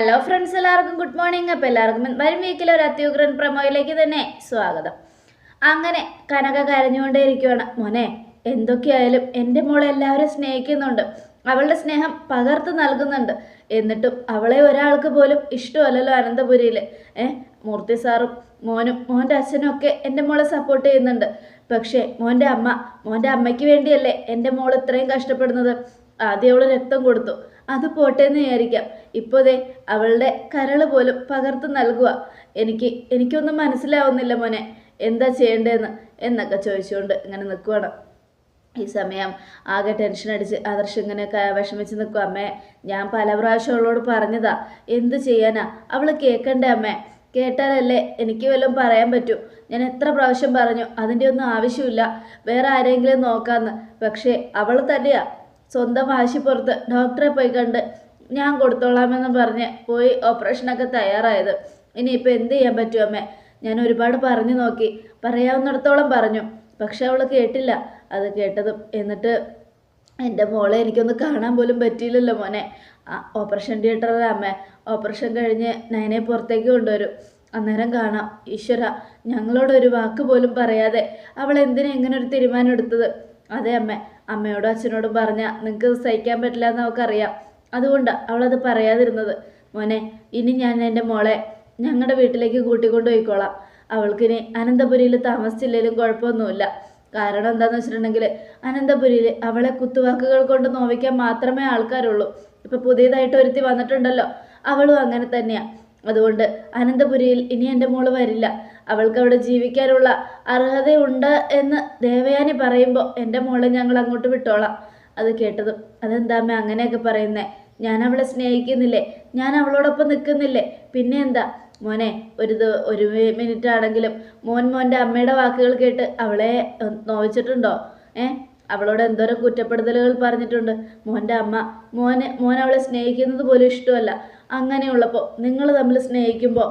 Hello friends എല്ലാവർക്കും good morning അപ്പോൾ എല്ലാവർക്കും വരും വീക്കിലെ ഒരു അത്യുഗ്രൻ പ്രമോയിലേക്ക് തന്നെ സ്വാഗതം. അങ്ങനെ കനക കരഞ്ഞുകൊണ്ടേ ഇരിക്കുവാണ് മോനെ എന്തൊക്കെയായാലും എന്റെ മോളെ എല്ലാവരും സ്നേഹിക്കുന്നുണ്ട്. അവളുടെ സ്നേഹം പകർത്ത് നൽകുന്നുണ്ട്. എന്നിട്ടും അവളെ ഒരാൾക്ക് പോലും ഇഷ്ടമല്ലല്ലോ അനന്തപുരിയിൽ ഏഹ് മൂർത്തി സാറും മോനും മോന്റെ അച്ഛനും ഒക്കെ എന്റെ മോളെ സപ്പോർട്ട് ചെയ്യുന്നുണ്ട്. പക്ഷേ മോന്റെ അമ്മ മോന്റെ അമ്മയ്ക്ക് വേണ്ടിയല്ലേ എന്റെ മോൾ ഇത്രയും കഷ്ടപ്പെടുന്നത്? ആദ്യം അവൾ രക്തം കൊടുത്തു. അത് പോട്ടെ എന്ന് വിചാരിക്കാം. ഇപ്പോൾ ദേ അവളുടെ കരൾ പോലും പകർത്ത് നൽകുക എനിക്ക് എനിക്കൊന്നും മനസ്സിലാവുന്നില്ല മോനെ. എന്താ ചെയ്യേണ്ടതെന്ന് എന്നൊക്കെ ചോദിച്ചുകൊണ്ട് ഇങ്ങനെ നിൽക്കുവാണ്. ഈ സമയം ആകെ ടെൻഷൻ അടിച്ച് ആദർശ് ഇങ്ങനെ വിഷമിച്ച് നിൽക്കും അമ്മേ ഞാൻ പല പ്രാവശ്യം അവളോട് പറഞ്ഞതാ. എന്ത് ചെയ്യാനാ? അവൾ കേൾക്കണ്ടേ അമ്മേ? കേട്ടാലല്ലേ എനിക്ക് വല്ലതും പറയാൻ പറ്റൂ. ഞാൻ എത്ര പ്രാവശ്യം പറഞ്ഞു അതിന്റെ ഒന്നും ആവശ്യമില്ല. വേറെ ആരെങ്കിലും നോക്കാമെന്ന് പക്ഷേ അവൾ തന്നെയാ. സ്വന്തം വാശിപ്പുറത്ത് ഡോക്ടറെ പോയി കണ്ട് ഞാൻ കൊടുത്തോളാമെന്ന് പറഞ്ഞ് പോയി ഓപ്പറേഷനൊക്കെ തയ്യാറായത്. ഇനിയിപ്പോൾ എന്ത് ചെയ്യാൻ പറ്റും അമ്മേ? ഞാൻ ഒരുപാട് പറഞ്ഞു നോക്കി. പറയാവുന്നിടത്തോളം പറഞ്ഞു. പക്ഷെ അവൾ കേട്ടില്ല. അത് കേട്ടതും എന്നിട്ട് എന്റെ മോളെ എനിക്കൊന്ന് കാണാൻ പോലും പറ്റിയില്ലല്ലോ മോനെ. ആ ഓപ്പറേഷൻ തിയേറ്ററിലെ അമ്മ. ഓപ്പറേഷൻ കഴിഞ്ഞ് നയനെ പുറത്തേക്ക് കൊണ്ടുവരും. അന്നേരം കാണാം. ഈശ്വര ഞങ്ങളോട് ഒരു വാക്ക് പോലും പറയാതെ അവൾ എന്തിനാ ഇങ്ങനെ ഒരു തീരുമാനം എടുത്തത്? അതെ അമ്മ അമ്മയോടും അച്ഛനോടും പറഞ്ഞാൽ നിങ്ങൾക്ക് സഹിക്കാൻ പറ്റില്ല എന്ന് അവൾക്കറിയാം. അതുകൊണ്ടാണ് അവളത് പറയാതിരുന്നത് മോനെ ഇനി ഞാൻ എന്റെ മോളെ ഞങ്ങളുടെ വീട്ടിലേക്ക് കൂട്ടിക്കൊണ്ടു പോയിക്കോളാം. അവൾക്കിനി അനന്തപുരിയിൽ താമസിച്ചില്ലെങ്കിലും കുഴപ്പമൊന്നുമില്ല. കാരണം എന്താണെന്ന് വെച്ചിട്ടുണ്ടെങ്കിൽ അനന്തപുരിയിൽ അവളെ കുത്തുവാക്കുകൾ കൊണ്ട് നോവിക്കാൻ മാത്രമേ ആൾക്കാരുള്ളൂ. ഇപ്പം പുതിയതായിട്ട് ഒരുത്തി വന്നിട്ടുണ്ടല്ലോ. അവളും അങ്ങനെ തന്നെയാ. അതുകൊണ്ട് അനന്തപുരിയിൽ ഇനി എന്റെ മോൾ വരില്ല. അവൾക്ക് അവിടെ ജീവിക്കാനുള്ള അർഹതയുണ്ട് എന്ന് ദേവയാനി പറയുമ്പോൾ എന്റെ മോളെ ഞങ്ങൾ അങ്ങോട്ട് വിട്ടോളാം. അത് കേട്ടതും അതെന്താമ്മ അങ്ങനെയൊക്കെ പറയുന്നേ? ഞാൻ അവളെ സ്നേഹിക്കുന്നില്ലേ? ഞാൻ അവളോടൊപ്പം നിൽക്കുന്നില്ലേ? പിന്നെ എന്താ? മോനെ ഒരു ഒരു മിനിറ്റ് ആണെങ്കിലും മോൻ മോന്റെ അമ്മയുടെ വാക്കുകൾ കേട്ട് അവളെ നോവിച്ചിട്ടുണ്ടോ? ഏ അവളോട് എന്തോരം കുറ്റപ്പെടുത്തലുകൾ പറഞ്ഞിട്ടുണ്ട്. മോന്റെ അമ്മ മോനെ മോൻ അവളെ സ്നേഹിക്കുന്നത് പോലും ഇഷ്ടമല്ല. അങ്ങനെയുള്ളപ്പോൾ നിങ്ങൾ തമ്മിൽ സ്നേഹിക്കുമ്പോൾ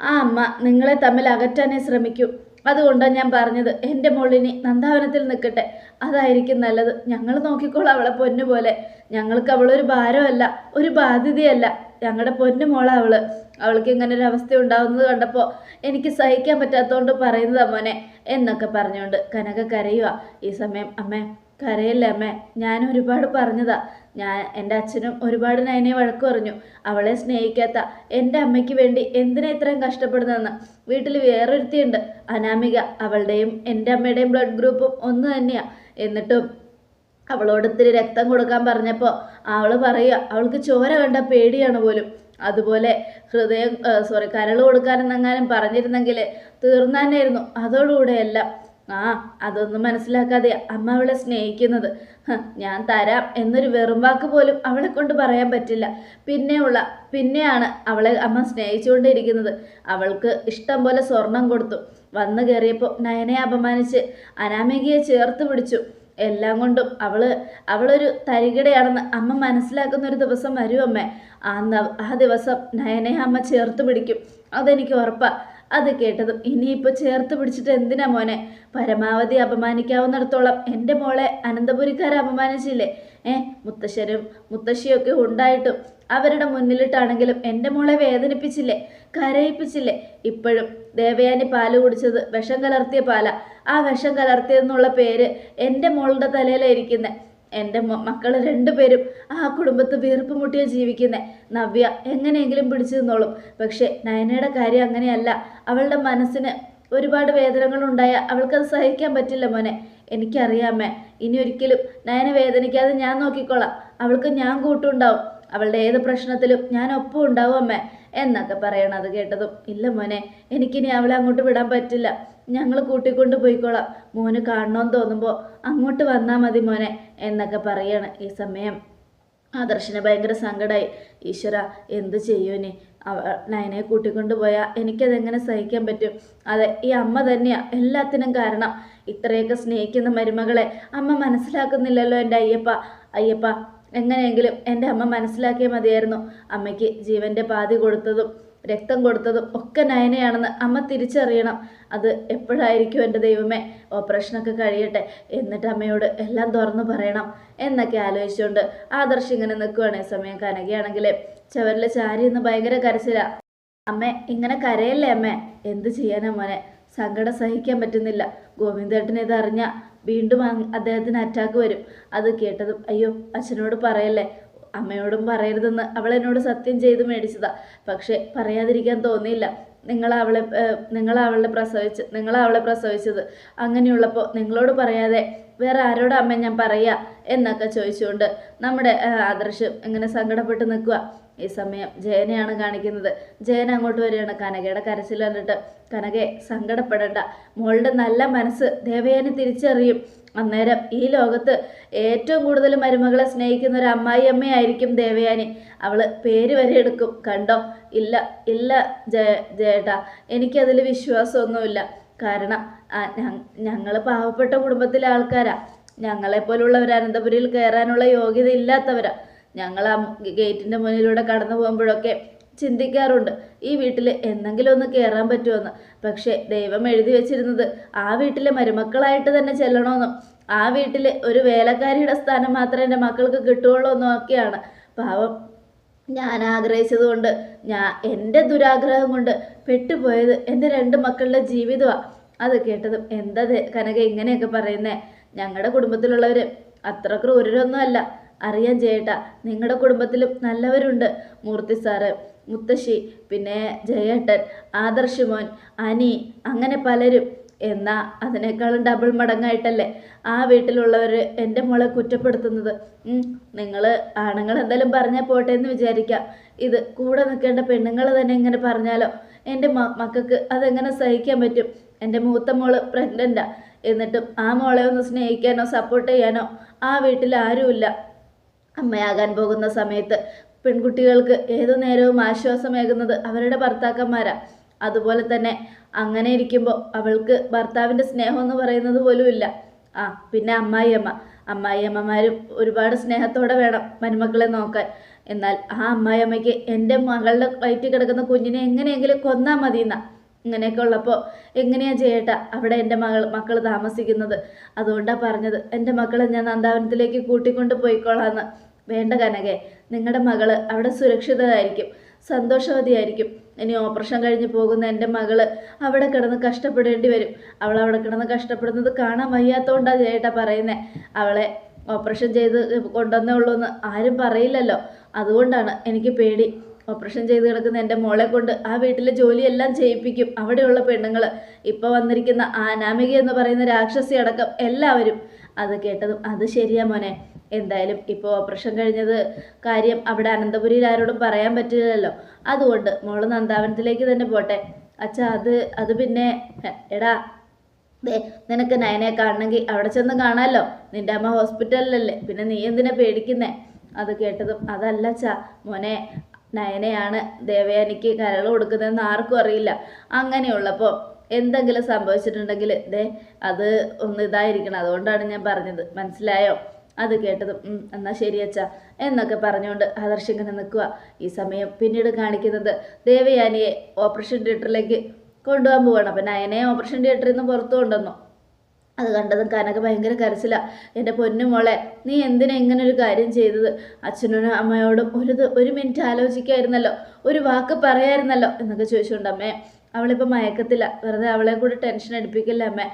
ആ അമ്മ നിങ്ങളെ തമ്മിൽ അകറ്റാനേ ശ്രമിക്കൂ. അതുകൊണ്ടാണ് ഞാൻ പറഞ്ഞത് എന്റെ മോളിനി നന്ദാവനത്തിൽ നിൽക്കട്ടെ. അതായിരിക്കും നല്ലത്. ഞങ്ങൾ നോക്കിക്കോളാം അവളെ പൊന്നു പോലെ ഞങ്ങൾക്ക് അവളൊരു ഭാരമല്ല ഒരു ബാധ്യതയല്ല. ഞങ്ങളുടെ പൊന്നു മോളാ അവൾ. അവൾക്ക് ഇങ്ങനെ ഒരു അവസ്ഥ ഉണ്ടാവുന്നത് കണ്ടപ്പോൾ എനിക്ക് സഹിക്കാൻ പറ്റാത്തതുകൊണ്ട് പറയുന്നതാ മോനെ എന്നൊക്കെ പറഞ്ഞുകൊണ്ട് കനക കരയുക ഈ സമയം അമ്മേ കരയല്ലേ അമ്മേ? ഞാൻ ഒരുപാട് പറഞ്ഞതാ. ഞാൻ എന്റെ അച്ഛനും ഒരുപാട് നയനെ വഴക്ക് പറഞ്ഞു. അവളെ സ്നേഹിക്കാത്ത എന്റെ അമ്മയ്ക്ക് വേണ്ടി എന്തിനാ ഇത്രയും കഷ്ടപ്പെടുന്നതെന്ന്. വീട്ടിൽ വേറൊരുത്തിയുണ്ട് അനാമിക. അവളുടെയും എന്റെ അമ്മയുടെയും ബ്ലഡ് ഗ്രൂപ്പും ഒന്ന് തന്നെയാ. എന്നിട്ടും അവളോട് ഇത്തിരി രക്തം കൊടുക്കാൻ പറഞ്ഞപ്പോൾ അവൾ പറയുക അവൾക്ക് ചോര കണ്ട പേടിയാണ് പോലും. അതുപോലെ ഹൃദയം സോറി കരൾ കൊടുക്കാനെന്നെങ്ങാനും പറഞ്ഞിരുന്നെങ്കിൽ തീർന്നാനായിരുന്നു. അതോടുകൂടെ എല്ലാം ആ അതൊന്നും മനസ്സിലാക്കാതെ അമ്മ അവളെ സ്നേഹിക്കുന്നത്. ഞാൻ തരാം എന്നൊരു വെറും വാക്ക് പോലും അവളെ കൊണ്ട് പറയാൻ പറ്റില്ല. പിന്നെയുള്ള പിന്നെയാണ് അവളെ അമ്മ സ്നേഹിച്ചുകൊണ്ടിരിക്കുന്നത്. അവൾക്ക് ഇഷ്ടം പോലെ സ്വർണം കൊടുത്തു. വന്നു കയറിയപ്പോൾ നയനെ അപമാനിച്ച് അനാമികയെ ചേർത്ത് പിടിച്ചു. എല്ലാം കൊണ്ടും അവൾ അവളൊരു തരികിടയാണെന്ന് അമ്മ മനസ്സിലാക്കുന്ന ഒരു ദിവസം വരും അമ്മേ. ആ ആ ദിവസം നയനെ അമ്മ ചേർത്ത് പിടിക്കും. അതെനിക്ക് ഉറപ്പാ. അത് കേട്ടതും ഇനിയിപ്പോൾ ചേർത്ത് പിടിച്ചിട്ട് എന്തിനാ മോനെ? പരമാവധി അപമാനിക്കാവുന്നിടത്തോളം എന്റെ മോളെ അനന്തപുരിക്കാരെ അപമാനിച്ചില്ലേ? ഏ മുത്തശ്ശനും മുത്തശ്ശിയൊക്കെ ഉണ്ടായിട്ടും അവരുടെ മുന്നിലിട്ടാണെങ്കിലും എന്റെ മോളെ വേദനിപ്പിച്ചില്ലേ? കരയിപ്പിച്ചില്ലേ? ഇപ്പോഴും ദേവയാനി പാൽ കുടിച്ചത് വിഷം കലർത്തിയ പാല. ആ വിഷം കലർത്തിയെന്നുള്ള പേര് എന്റെ മോളുടെ തലയിലായിരിക്കുന്നത് എന്റെ മക്കൾ രണ്ടുപേരും ആ കുടുംബത്ത് വീർപ്പ് മുട്ടിയ ജീവിക്കുന്നത് നവ്യ എങ്ങനെയെങ്കിലും പിടിച്ചു നിന്നോളും. പക്ഷേ നയനയുടെ കാര്യം അങ്ങനെയല്ല. അവളുടെ മനസ്സിന് ഒരുപാട് വേദനകൾ വേദനകളുണ്ടായ അവൾക്കത് സഹിക്കാൻ പറ്റില്ല മോനെ. എനിക്കറിയാമേ ഇനി ഒരിക്കലും നയന വേദനിക്കാതെ ഞാൻ നോക്കിക്കോളാം. അവൾക്ക് ഞാൻ കൂട്ടുണ്ടാവും. അവളുടെ ഏത് പ്രശ്നത്തിലും ഞാൻ ഒപ്പം ഉണ്ടാവും അമ്മേ. എന്നൊക്കെ പറയണം അത് കേട്ടതും ഇല്ല മോനെ എനിക്കിനി അവളെ അങ്ങോട്ട് വിടാൻ പറ്റില്ല. ഞങ്ങൾ കൂട്ടിക്കൊണ്ട് പോയിക്കോളാം. മോന് കാണണമെന്ന് തോന്നുമ്പോൾ അങ്ങോട്ട് വന്നാൽ മതി മോനെ എന്നൊക്കെ പറയാണ് ഈ സമയം. ആദർശന് ഭയങ്കര സങ്കടമായി ഈശ്വര എന്ത് ചെയ്യൂനി നയനെ കൂട്ടിക്കൊണ്ട് പോയാൽ എനിക്കതെങ്ങനെ സഹിക്കാൻ പറ്റും? അതെ ഈ അമ്മ തന്നെയാ എല്ലാത്തിനും കാരണം. ഇത്രയൊക്കെ സ്നേഹിക്കുന്ന മരുമകളെ അമ്മ മനസ്സിലാക്കുന്നില്ലല്ലോ എന്റെ അയ്യപ്പ. അയ്യപ്പ എങ്ങനെയെങ്കിലും എന്റെ അമ്മ മനസ്സിലാക്കിയേ മതിയായിരുന്നു. അമ്മയ്ക്ക് ജീവന്റെ പാതി കൊടുത്തതും രക്തം കൊടുത്തതും ഒക്കെ നയനയാണെന്ന് അമ്മ തിരിച്ചറിയണം. അത് എപ്പോഴായിരിക്കും എന്റെ ദൈവമേ? ഓപ്പറേഷനൊക്കെ കഴിയട്ടെ. എന്നിട്ട് അമ്മയോട് എല്ലാം തുറന്നു പറയണം എന്നൊക്കെ ആലോചിച്ചുകൊണ്ട് ആദർശ് ഇങ്ങനെ നിൽക്കുകയാണ് സമയം കനകയാണെങ്കിൽ ചവരിൽ ചാരി എന്ന് ഭയങ്കര കരച്ചില. അമ്മ ഇങ്ങനെ കരയല്ലേ അമ്മേ? എന്ത് ചെയ്യാനാ മോനെ? സങ്കടം സഹിക്കാൻ പറ്റുന്നില്ല. ഗോവിന്ദേട്ടനെ ഇത് അറിഞ്ഞ വീണ്ടും അദ്ദേഹത്തിന് അറ്റാക്ക് വരും. അത് കേട്ടതും അയ്യോ അച്ഛനോട് പറയല്ലേ? അമ്മയോടും പറയരുതെന്ന് അവൾ എന്നോട് സത്യം ചെയ്ത് മേടിച്ചതാ. പക്ഷേ പറയാതിരിക്കാൻ തോന്നിയില്ല. നിങ്ങൾ അവളെ നിങ്ങൾ അവളെ പ്രസവിച്ച് നിങ്ങൾ അവളെ പ്രസവിച്ചത്. അങ്ങനെയുള്ളപ്പോൾ നിങ്ങളോട് പറയാതെ വേറെ ആരോട് അമ്മ ഞാൻ പറയാ? എന്നൊക്കെ ചോദിച്ചുകൊണ്ട് നമ്മുടെ ആദർശ് ഇങ്ങനെ സങ്കടപ്പെട്ട് നിൽക്കുക ഈ സമയം ജയനെയാണ് കാണിക്കുന്നത്. ജയൻ അങ്ങോട്ട് വരികയാണ്. കനകയുടെ കരച്ചിൽ കണ്ടിട്ട് കനകയെ സങ്കടപ്പെടേണ്ട. മോളുടെ നല്ല മനസ്സ് ദേവയാനി തിരിച്ചറിയും. അന്നേരം ഈ ലോകത്ത് ഏറ്റവും കൂടുതൽ മരുമകളെ സ്നേഹിക്കുന്ന ഒരു അമ്മായി അമ്മയായിരിക്കും ദേവയാനി. അവൾ പേര് വരെ എടുക്കും. കണ്ടോ? ഇല്ല ഇല്ല ജയ ജയേട്ടാ എനിക്കതിൽ വിശ്വാസമൊന്നുമില്ല. കാരണം ഞങ്ങൾ പാവപ്പെട്ട കുടുംബത്തിലെ ആൾക്കാരാ. ഞങ്ങളെപ്പോലുള്ളവർ അനന്തപുരിയിൽ കയറാനുള്ള യോഗ്യത ഇല്ലാത്തവരാ ഞങ്ങൾ ആ ഗേറ്റിന്റെ മുന്നിലൂടെ കടന്നു പോകുമ്പോഴൊക്കെ ചിന്തിക്കാറുണ്ട് ഈ വീട്ടിൽ എന്തെങ്കിലും ഒന്ന് കയറാൻ പറ്റുമെന്ന് പക്ഷേ ദൈവം എഴുതി വെച്ചിരുന്നത് ആ വീട്ടിലെ മരുമക്കളായിട്ട് തന്നെ ചെല്ലണമെന്നും ആ വീട്ടിൽ ഒരു വേലക്കാരിയുടെ സ്ഥാനം മാത്രമേ എന്റെ മക്കൾക്ക് കിട്ടുകയുള്ളൂ എന്നും ഒക്കെയാണ് പാവം. ഞാൻ ആഗ്രഹിച്ചതുകൊണ്ട് ഞാൻ എന്റെ ദുരാഗ്രഹം കൊണ്ട് പെട്ടുപോയത് എന്റെ രണ്ട് മക്കളുടെ ജീവിതമാണ് അത് കേട്ടതും എന്താ കനക ഇങ്ങനെയൊക്കെ പറയുന്നേ. ഞങ്ങളുടെ കുടുംബത്തിലുള്ളവർ അത്ര ക്രൂരരൊന്നും അല്ല അറിയാൻ ചേട്ടാ നിങ്ങളുടെ കുടുംബത്തിലും നല്ലവരുണ്ട്. മൂർത്തി സാറ് മുത്തശ്ശി പിന്നെ ജയേട്ടൻ ആദർശ് മോൻ അനി അങ്ങനെ പലരും. എന്നാ അതിനേക്കാളും ഡബിൾ മടങ്ങായിട്ടല്ലേ? ആ വീട്ടിലുള്ളവർ എന്റെ മോളെ കുറ്റപ്പെടുത്തുന്നത്. നിങ്ങൾ ആണുങ്ങൾ എന്തായാലും പറഞ്ഞാൽ പോട്ടെ എന്ന് വിചാരിക്കാം. ഇത് കൂടെ നിൽക്കേണ്ട പെണ്ണുങ്ങൾ തന്നെ ഇങ്ങനെ പറഞ്ഞാലോ? എന്റെ മക്കൾക്ക് അതെങ്ങനെ സഹിക്കാൻ പറ്റും? എന്റെ മൂത്ത മോൾ പ്രഗ്നന്റാ എന്നിട്ടും ആ മോളെ ഒന്ന് സ്നേഹിക്കാനോ സപ്പോർട്ട് ചെയ്യാനോ ആ വീട്ടിൽ ആരുമില്ല. അമ്മയാകാൻ പോകുന്ന സമയത്ത് പെൺകുട്ടികൾക്ക് ഏതു നേരവും ആശ്വാസമേകുന്നത് അവരുടെ ഭർത്താക്കന്മാരാ. അതുപോലെ തന്നെ അങ്ങനെ ഇരിക്കുമ്പോൾ അവൾക്ക് ഭർത്താവിന്റെ സ്നേഹം എന്ന് പറയുന്നത് പോലുമില്ല ആ പിന്നെ അമ്മായിയമ്മ. അമ്മായിയമ്മമാരും ഒരുപാട് സ്നേഹത്തോടെ വേണം മരുമക്കളെ നോക്കാൻ. എന്നാൽ ആ അമ്മായിയമ്മയ്ക്ക് എന്റെ മകളുടെ വയറ്റിൽ കിടക്കുന്ന കുഞ്ഞിനെ എങ്ങനെയെങ്കിലും കൊന്നാൽ മതി എന്നാ ഇങ്ങനെയൊക്കെ ഉള്ളപ്പോൾ എങ്ങനെയാ ചെയ്യട്ട അവിടെ എന്റെ മകൾ മക്കൾ താമസിക്കുന്നത്? അതുകൊണ്ടാണ് പറഞ്ഞത്. എന്റെ മക്കളെ ഞാൻ നന്ദാവനത്തിലേക്ക് കൂട്ടിക്കൊണ്ട് പോയിക്കോളാന്ന്. വേണ്ട കനകെ നിങ്ങളുടെ മകൾ അവിടെ സുരക്ഷിതരായിരിക്കും സന്തോഷവതിയായിരിക്കും. ഇനി ഓപ്പറേഷൻ കഴിഞ്ഞ് പോകുന്ന എന്റെ മകൾ അവിടെ കിടന്ന് കഷ്ടപ്പെടേണ്ടി വരും. അവൾ അവിടെ കിടന്ന് കഷ്ടപ്പെടുന്നത് കാണാൻ വയ്യാത്തോണ്ടാണ് ചേട്ടാ പറയുന്നത് അവളെ ഓപ്പറേഷൻ ചെയ്ത് കൊണ്ടുവന്നേ ഉള്ളൂ എന്ന് ആരും പറയില്ലല്ലോ. അതുകൊണ്ടാണ് എനിക്ക് പേടി. ഓപ്പറേഷൻ ചെയ്ത് കിടക്കുന്ന എന്റെ മോളെ കൊണ്ട് ആ വീട്ടിലെ ജോലിയെല്ലാം ചെയ്യിപ്പിക്കും അവിടെയുള്ള പെണ്ണുങ്ങൾ ഇപ്പോൾ വന്നിരിക്കുന്ന ആനാമിക എന്ന് പറയുന്ന രാക്ഷസി അടക്കം എല്ലാവരും. അത് കേട്ടതും അത് ശരിയാ മോനെ. എന്തായാലും ഇപ്പോൾ ഓപ്പറേഷൻ കഴിഞ്ഞത് കാര്യം അവിടെ അനന്തപുരിയിൽ ആരോടും പറയാൻ പറ്റില്ലല്ലോ. അതുകൊണ്ട് മോൾ നന്ദാവനത്തിലേക്ക് തന്നെ പോട്ടെ. അച്ഛാ അത് അത് പിന്നെ എടാ നിനക്ക് നയനെ കാണണമെങ്കിൽ അവിടെ ചെന്ന് കാണാമല്ലോ നിന്റെ അമ്മ ഹോസ്പിറ്റലിലല്ലേ. പിന്നെ നീ എന്തിനാ പേടിക്കുന്നേ? അത് കേട്ടതും അതല്ല അച്ഛാ. മോനെ നയനയാണ് ദേവയാനിക്ക് കരൾ കൊടുക്കുന്നതെന്ന് ആർക്കും അറിയില്ല. അങ്ങനെയുള്ളപ്പോൾ എന്തെങ്കിലും സംഭവിച്ചിട്ടുണ്ടെങ്കിൽ ദേ അത് ഒന്ന് ഇതായിരിക്കണം. അതുകൊണ്ടാണ് ഞാൻ പറഞ്ഞത്. മനസ്സിലായോ? അത് കേട്ടത് എന്നാൽ എന്നാ ശരി അച്ഛ എന്നൊക്കെ പറഞ്ഞുകൊണ്ട് ആദർശ് ഇങ്ങനെ നിൽക്കുക ഈ സമയം പിന്നീട് കാണിക്കുന്നത് ദേവയാനിയെ ഓപ്പറേഷൻ തിയേറ്ററിലേക്ക് കൊണ്ടുപോകാൻ പോവാണ്. അപ്പം നയനെ ഓപ്പറേഷൻ തിയേറ്ററിൽ നിന്ന് പുറത്തു കൊണ്ടുവന്നു. അത് കണ്ടതും കനക ഭയങ്കര കരച്ചില. എന്റെ പൊന്നു മോളെ നീ എന്തിനാ ഇങ്ങനെ ഒരു കാര്യം ചെയ്തത്? അച്ഛനും അമ്മയോടും ഒരു ഒരു മിനിറ്റ് ആലോചിക്കായിരുന്നല്ലോ ഒരു വാക്ക് പറയായിരുന്നല്ലോ എന്നൊക്കെ ചോദിച്ചുകൊണ്ട് അമ്മേ അവളിപ്പോൾ മയക്കത്തില്ല വെറുതെ അവളെ കൂടി ടെൻഷൻ അടുപ്പിക്കില്ല അമ്മേ.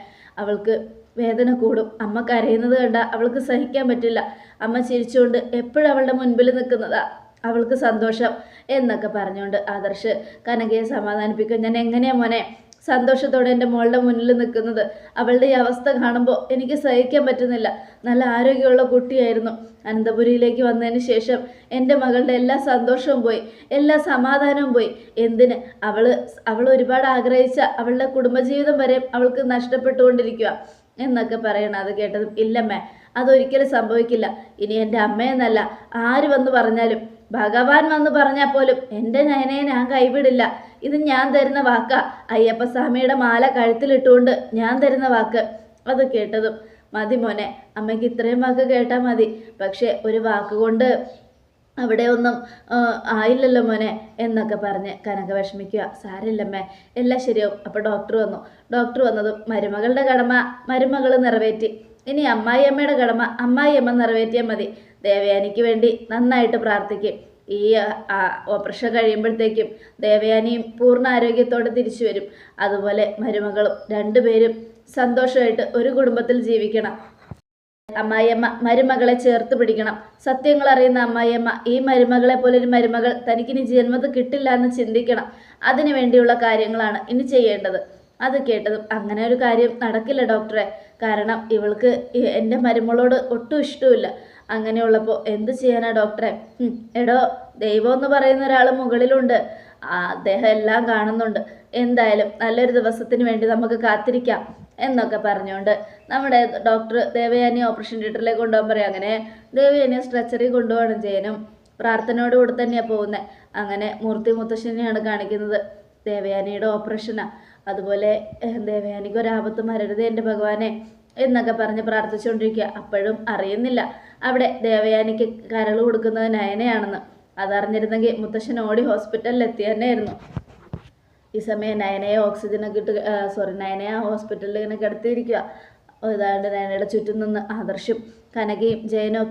അവൾക്ക് വേദന കൂടും. അമ്മ കരയുന്നത് കണ്ട അവൾക്ക് സഹിക്കാൻ പറ്റില്ല. അമ്മ ചിരിച്ചുകൊണ്ട് എപ്പോഴും അവളുടെ മുൻപിൽ നിൽക്കുന്നതാ? അവൾക്ക് സന്തോഷം എന്നൊക്കെ പറഞ്ഞുകൊണ്ട് ആദർശ് കനകയെ സമാധാനിപ്പിക്കും. ഞാൻ എങ്ങനെയാ മോനെ? സന്തോഷത്തോടെ എന്റെ മോളുടെ മുന്നിൽ നിൽക്കുന്നത്. അവളുടെ ഈ അവസ്ഥ കാണുമ്പോൾ എനിക്ക് സഹിക്കാൻ പറ്റുന്നില്ല. നല്ല ആരോഗ്യമുള്ള കുട്ടിയായിരുന്നു. അനന്തപുരിയിലേക്ക് വന്നതിന് ശേഷം എന്റെ മകളുടെ എല്ലാ സന്തോഷവും പോയി. എല്ലാ സമാധാനവും പോയി. എന്തിന്? അവൾ അവൾ ഒരുപാട് ആഗ്രഹിച്ച അവളുടെ കുടുംബജീവിതം വരെ അവൾക്ക് നഷ്ടപ്പെട്ടുകൊണ്ടിരിക്കുക എന്നൊക്കെ പറയണം അത് കേട്ടതും ഇല്ലമ്മേ അതൊരിക്കലും സംഭവിക്കില്ല. ഇനി എന്റെ അമ്മയെന്നല്ല ആര് വന്ന് പറഞ്ഞാലും ഭഗവാൻ വന്ന് പറഞ്ഞാൽ പോലും എന്റെ നയനയെ ഞാൻ കൈവിടില്ല. ഇത് ഞാൻ തരുന്ന വാക്കാ. അയ്യപ്പസ്വാമിയുടെ മാല കഴുത്തിലിട്ടുകൊണ്ട് ഞാൻ തരുന്ന വാക്ക്. അത് കേട്ടതും മതി മോനെ അമ്മയ്ക്ക് ഇത്രയും വാക്ക് കേട്ടാൽ മതി. പക്ഷേ ഒരു വാക്ക് കൊണ്ട് അവിടെ ഒന്നും ആയില്ലല്ലോ മോനെ എന്നൊക്കെ പറഞ്ഞ് കനക വിഷമിക്കുക സാരില്ലമ്മേ എല്ലാം ശരിയാവും. അപ്പോൾ ഡോക്ടർ വന്നു. ഡോക്ടർ വന്നതും മരുമകളുടെ കടമ മരുമകൾ നിറവേറ്റി. ഇനി അമ്മായിയമ്മയുടെ കടമ അമ്മായിയമ്മ നിറവേറ്റിയാൽ മതി. ദേവയാനിക്ക് വേണ്ടി നന്നായിട്ട് പ്രാർത്ഥിക്കും. ഈ ഓപ്പറേഷൻ കഴിയുമ്പോഴത്തേക്കും ദേവയാനിയും പൂർണ ആരോഗ്യത്തോടെ തിരിച്ചു വരും. അതുപോലെ മരുമകളും രണ്ടുപേരും സന്തോഷമായിട്ട് ഒരു കുടുംബത്തിൽ ജീവിക്കണം. അമ്മായിയമ്മ മരുമകളെ ചേർത്ത് പിടിക്കണം. സത്യങ്ങൾ അറിയുന്ന അമ്മായിയമ്മ ഈ മരുമകളെ പോലെ ഒരു മരുമകൾ തനിക്കിനി ജന്മത്ത് കിട്ടില്ല എന്ന് ചിന്തിക്കണം. അതിനു വേണ്ടിയുള്ള കാര്യങ്ങളാണ് ഇനി ചെയ്യേണ്ടത്. അത് കേട്ടതും അങ്ങനെ ഒരു കാര്യം നടക്കില്ല ഡോക്ടറെ. കാരണം ഇവൾക്ക് എന്റെ മരുമകളോട് ഒട്ടും ഇഷ്ടമില്ല അങ്ങനെയുള്ളപ്പോൾ എന്ത് ചെയ്യാനാ ഡോക്ടറെ? എടോ ദൈവം എന്ന് പറയുന്ന ഒരാൾ മുകളിലുണ്ട്. അദ്ദേഹം എല്ലാം കാണുന്നുണ്ട്. എന്തായാലും നല്ലൊരു ദിവസത്തിന് വേണ്ടി നമുക്ക് കാത്തിരിക്കാം എന്നൊക്കെ പറഞ്ഞുകൊണ്ട് നമ്മുടെ ഡോക്ടർ ദേവയാനി ഓപ്പറേഷൻ തിയേറ്ററിലേക്ക് കൊണ്ടുപോകാൻ പറയും. അങ്ങനെ ദേവയാനി സ്ട്രെച്ചറിൽ കൊണ്ടുപോകണം ചെയ്യാനും പ്രാർത്ഥനയോടുകൂടി തന്നെയാണ് പോകുന്നത് അങ്ങനെ മൂർത്തി മുത്തശ്ശനെയാണ് കാണിക്കുന്നത്. ദേവയാനിയുടെ ഓപ്പറേഷനാണ് അതുപോലെ ദേവയാനിക്ക് ഒരാപത്തും വരരുത് എന്റെ ഭഗവാനെ എന്നൊക്കെ പറഞ്ഞ് പ്രാർത്ഥിച്ചുകൊണ്ടിരിക്കുക. അപ്പോഴും അറിയുന്നില്ല. അവിടെ ദേവയാനിക്ക് കരൾ കൊടുക്കുന്നത് നയനയാണെന്ന്. അതറിഞ്ഞിരുന്നെങ്കിൽ മുത്തശ്ശൻ ഓടി ഹോസ്പിറ്റലിൽ എത്തി തന്നെയായിരുന്നു ഈ സമയം നയനയെ ഓക്സിജനൊക്കെ ഇട്ട് സോറി നയനയെ ഹോസ്പിറ്റലിൽ ഇങ്ങനെ കിടത്തിയിരിക്കുക. ഇതാണ്ട് നയനയുടെ ചുറ്റും നിന്ന് ആദർശും കനകയും ജയനും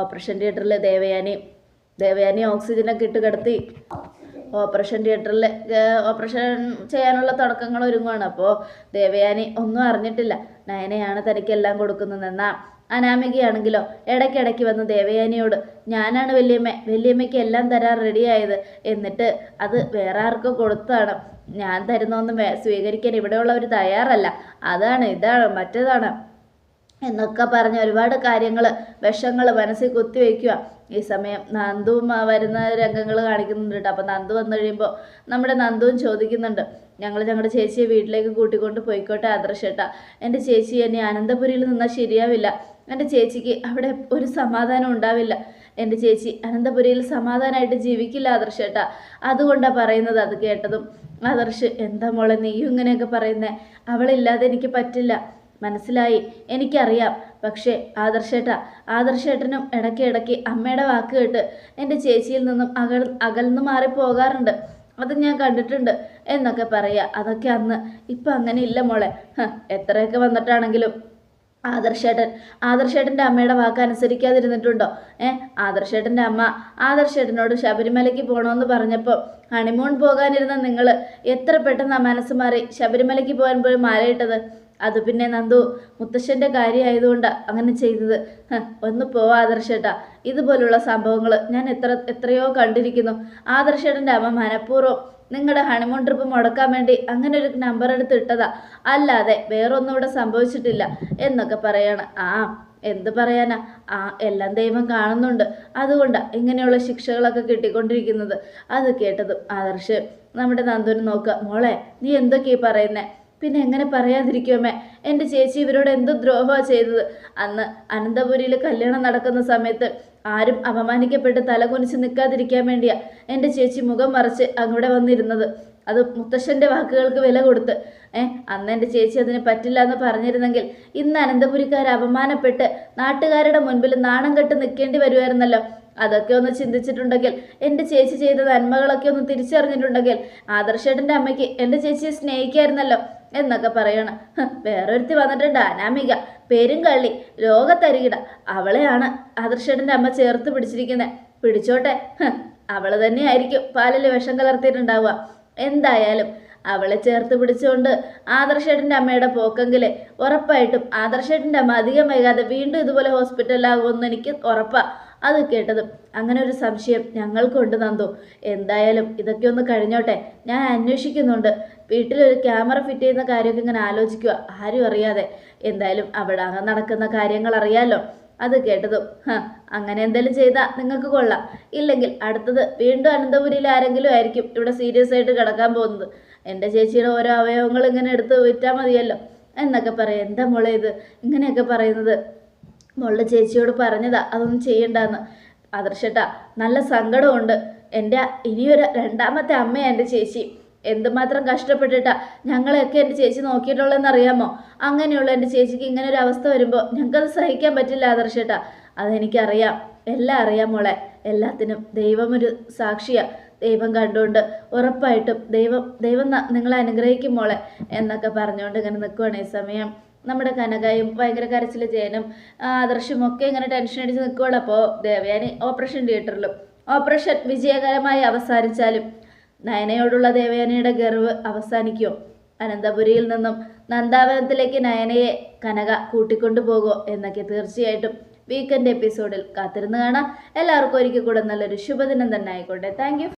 ഓപ്പറേഷൻ തിയേറ്ററിൽ ദേവയാനിയും ദേവയാനി ഓക്സിജനൊക്കെ ഇട്ട് കിടത്തി. ഓപ്പറേഷൻ തിയേറ്ററിൽ ഓപ്പറേഷൻ ചെയ്യാനുള്ള തുടക്കങ്ങൾ ഒരുങ്ങുകയാണ് അപ്പോൾ ദേവയാനി ഒന്നും അറിഞ്ഞിട്ടില്ല. നയനയാണ് തനിക്കെല്ലാം കൊടുക്കുന്നതെന്നാ അനാമികയാണെങ്കിലോ ഇടയ്ക്കിടയ്ക്ക് വന്ന് ദേവയാനിയോട് ഞാനാണ് വല്യമ്മ വല്യമ്മയ്ക്ക് എല്ലാം തരാൻ റെഡിയായത് എന്നിട്ട് അത് വേറെ ആർക്കും കൊടുത്താണ്. ഞാൻ തരുന്നൊന്നും സ്വീകരിക്കാൻ ഇവിടെയുള്ളവർ തയ്യാറല്ല. അതാണ് ഇതാണ് മറ്റേതാണ്. എന്നൊക്കെ പറഞ്ഞ് ഒരുപാട് കാര്യങ്ങൾ വിഷങ്ങൾ മനസ്സിൽ കുത്തിവെക്കുക ഈ സമയം നന്ദുവും വരുന്ന രംഗങ്ങൾ കാണിക്കുന്നുണ്ട് കേട്ടോ. അപ്പോൾ നന്ദു വന്നു കഴിയുമ്പോൾ നമ്മുടെ നന്ദുവും ചോദിക്കുന്നുണ്ട്. ഞങ്ങൾ ഞങ്ങളുടെ ചേച്ചിയെ വീട്ടിലേക്ക് കൂട്ടിക്കൊണ്ട് പോയിക്കോട്ടെ ആദർശേട്ടാ എന്റെ ചേച്ചി എന്നെ അനന്തപുരിയിൽ നിന്നാൽ ശരിയാവില്ല. എന്റെ ചേച്ചിക്ക് അവിടെ ഒരു സമാധാനം ഉണ്ടാവില്ല. എന്റെ ചേച്ചി അനന്തപുരിയിൽ സമാധാനമായിട്ട് ജീവിക്കില്ല ആദർശേട്ടാ അതുകൊണ്ടാണ് പറയുന്നത് അത് കേട്ടതും. ആദർശ് എന്താ മോളെ നീയും ഇങ്ങനെയൊക്കെ പറയുന്നേ? അവളില്ലാതെ എനിക്ക് പറ്റില്ല. മനസ്സിലായി. എനിക്കറിയാം. പക്ഷേ ആദർശേട്ട ആദർശേട്ടനും ഇടയ്ക്ക് ഇടയ്ക്ക് അമ്മയുടെ വാക്ക് കേട്ട് എന്റെ ചേച്ചിയിൽ നിന്നും അകൽ അകൽന്ന് മാറി പോകാറുണ്ട്. അത് ഞാൻ കണ്ടിട്ടുണ്ട് എന്നൊക്കെ പറയുക അതൊക്കെ അന്ന്. ഇപ്പം അങ്ങനെ ഇല്ല മോളെ എത്രയൊക്കെ വന്നിട്ടാണെങ്കിലും. ആദർശേട്ടൻ ആദർശേട്ടന്റെ അമ്മയുടെ വാക്ക് അനുസരിക്കാതിരുന്നിട്ടുണ്ടോ? ഏ ആദർശേട്ടന്റെ അമ്മ ആദർശേട്ടനോട് ശബരിമലയ്ക്ക് പോകണമെന്ന് പറഞ്ഞപ്പോൾ ഹണിമൂൺ പോകാനിരുന്ന നിങ്ങൾ എത്ര പെട്ടെന്ന് ആ മനസ്സ് മാറി ശബരിമലയ്ക്ക് പോകാൻ പോലും മാലയിട്ടത്? അത് പിന്നെ നന്ദു മുത്തശ്ശന്റെ കാര്യമായതുകൊണ്ടാണ് അങ്ങനെ ചെയ്തത്. ഒന്ന് പോവാ ആദർശേട്ടാ. ഇതുപോലുള്ള സംഭവങ്ങൾ ഞാൻ എത്ര എത്രയോ കണ്ടിരിക്കുന്നു. ആദർശേട്ടന്റെ അമ്മ മനഃപൂർവം നിങ്ങളുടെ ഹണിമൂൺ ട്രിപ്പ് മുടക്കാൻ വേണ്ടി അങ്ങനെ ഒരു നമ്പർ എടുത്ത് ഇട്ടതാ. അല്ലാതെ വേറൊന്നും ഇവിടെ സംഭവിച്ചിട്ടില്ല എന്നൊക്കെ പറയാണ്. ആ എന്ത് പറയാനാ? ആ എല്ലാം ദൈവം കാണുന്നുണ്ട്. അതുകൊണ്ടാണ് ഇങ്ങനെയുള്ള ശിക്ഷകളൊക്കെ കിട്ടിക്കൊണ്ടിരിക്കുന്നത്. അത് കേട്ടതും ആദർശ് നമ്മുടെ നന്ദുവിന് നോക്കുക മോളെ നീ എന്തൊക്കെയാ പറയുന്നേ? പിന്നെ എങ്ങനെ പറയാതിരിക്കുമേ എന്റെ ചേച്ചി ഇവരോട് എന്ത് ദ്രോഹമാണ് ചെയ്തത്. അന്ന് അനന്തപുരിയിൽ കല്യാണം നടക്കുന്ന സമയത്ത് ആരും അപമാനിക്കപ്പെട്ട് തലകുനിച്ച് നിൽക്കാതിരിക്കാൻ വേണ്ടിയാ എന്റെ ചേച്ചി മുഖം മറച്ച് അങ്ങോട്ട് വന്നിരുന്നത്. അത് മുത്തശ്ശന്റെ വാക്കുകൾക്ക് വില കൊടുത്ത്. ഏ അന്ന് എന്റെ ചേച്ചി അതിന് പറ്റില്ല എന്ന് പറഞ്ഞിരുന്നെങ്കിൽ ഇന്ന് അനന്തപുരിക്കാർ അപമാനപ്പെട്ട് നാട്ടുകാരുടെ മുൻപിൽ നാണം കെട്ട് നിൽക്കേണ്ടി വരുമായിരുന്നല്ലോ അതൊക്കെ ഒന്ന് ചിന്തിച്ചിട്ടുണ്ടെങ്കിൽ എന്റെ ചേച്ചി ചെയ്ത നന്മകളൊക്കെ ഒന്ന് തിരിച്ചറിഞ്ഞിട്ടുണ്ടെങ്കിൽ ആദർശേട്ടന്റെ അമ്മയ്ക്ക് എന്റെ ചേച്ചിയെ സ്നേഹിക്കായിരുന്നല്ലോ. എന്നൊക്കെ പറയണം. വേറൊരുത്തി വന്നിട്ടുണ്ട് അനാമിക. പേരും കള്ളി. ലോകത്തരികിട. അവളെയാണ് ആദർശേട്ടന്റെ അമ്മ ചേർത്ത് പിടിച്ചിരിക്കുന്നത് പിടിച്ചോട്ടെ. അവൾ തന്നെയായിരിക്കും പാലിൽ വിഷം കലർത്തിയിട്ടുണ്ടാവുക. എന്തായാലും അവളെ ചേർത്ത് പിടിച്ചുകൊണ്ട് ആദർശേട്ടന്റെ അമ്മയുടെ പോക്കെങ്കിൽ ഉറപ്പായിട്ടും ആദർശേട്ടന്റെ അമ്മ അധികം വൈകാതെ വീണ്ടും ഇതുപോലെ ഹോസ്പിറ്റലിലാകുമെന്ന് എനിക്ക് ഉറപ്പാണ് അത് കേട്ടതും അങ്ങനെ ഒരു സംശയം ഞങ്ങൾക്കുണ്ട് നന്ദു. എന്തായാലും ഇതൊക്കെ ഒന്ന് കഴിഞ്ഞോട്ടെ. ഞാൻ അന്വേഷിക്കുന്നുണ്ട്. വീട്ടിലൊരു ക്യാമറ ഫിറ്റ് ചെയ്യുന്ന കാര്യമൊക്കെ ഇങ്ങനെ ആലോചിക്കുക ആരും അറിയാതെ. എന്തായാലും അവിടെ അങ്ങ് നടക്കുന്ന കാര്യങ്ങൾ അറിയാലോ. അത് കേട്ടതും അങ്ങനെ എന്തെങ്കിലും ചെയ്താൽ നിങ്ങൾക്ക് കൊള്ളാം. ഇല്ലെങ്കിൽ അടുത്തത് വീണ്ടും അനന്തപുരിയിൽ ആരെങ്കിലും ആയിരിക്കും ഇവിടെ സീരിയസ് ആയിട്ട് കിടക്കാൻ പോകുന്നത്. എന്റെ ചേച്ചിയുടെ ഓരോ അവയവങ്ങൾ ഇങ്ങനെ എടുത്ത് വിറ്റാൽ മതിയല്ലോ. എന്നൊക്കെ പറയാം എന്താ മോളെ ഇത്? ഇങ്ങനെയൊക്കെ പറയുന്നത്. മോളുടെ ചേച്ചിയോട് പറഞ്ഞതാ അതൊന്നും ചെയ്യണ്ടെന്ന്. ആദർശട്ടാ നല്ല സങ്കടമുണ്ട്. എന്റെ ഇനിയൊരു രണ്ടാമത്തെ അമ്മയാണ് എന്റെ ചേച്ചി. എന്തുമാത്രം കഷ്ടപ്പെട്ടിട്ടാ ഞങ്ങളെയൊക്കെ എന്റെ ചേച്ചി നോക്കിയിട്ടുള്ളതെന്ന് അറിയാമോ അങ്ങനെയുള്ള എന്റെ ചേച്ചിക്ക് ഇങ്ങനെ ഒരു അവസ്ഥ വരുമ്പോൾ ഞങ്ങൾക്കത് സഹിക്കാൻ പറ്റില്ല ആദർശേട്ടാ. അതെനിക്കറിയാം. എല്ലാം അറിയാം മോളെ. എല്ലാത്തിനും ദൈവമൊരു സാക്ഷിയാണ് സാക്ഷിയാ. ദൈവം കണ്ടുകൊണ്ട് ഉറപ്പായിട്ടും ദൈവം ദൈവം നിങ്ങളെ അനുഗ്രഹിക്കും മോളെ എന്നൊക്കെ പറഞ്ഞുകൊണ്ട് ഇങ്ങനെ നിൽക്കുവാണ് ഈ സമയം. നമ്മുടെ കനകയും ഭയങ്കര കരച്ചിൽ ജയനും ആദർശും ഒക്കെ ഇങ്ങനെ ടെൻഷൻ അടിച്ച് നിൽക്കുകയുള്ളൂ അപ്പോൾ ദേവയാനി ഓപ്പറേഷൻ തിയേറ്ററിലും ഓപ്പറേഷൻ വിജയകരമായി അവസാനിച്ചാലും നയനയോടുള്ള ദേവയാനിയുടെ ഗർവ് അവസാനിക്കുമോ അനന്തപുരിയിൽ നിന്നും നന്ദാവനത്തിലേക്ക് നയനയെ കനക കൂട്ടിക്കൊണ്ടു പോകുമോ എന്നൊക്കെ തീർച്ചയായിട്ടും വീക്കെൻഡ് എപ്പിസോഡിൽ കാത്തിരുന്ന് കാണാം. എല്ലാവർക്കും ഒരിക്കൽ കൂടെ നല്ലൊരു ശുഭദിനം തന്നെ ആയിക്കോട്ടെ. താങ്ക്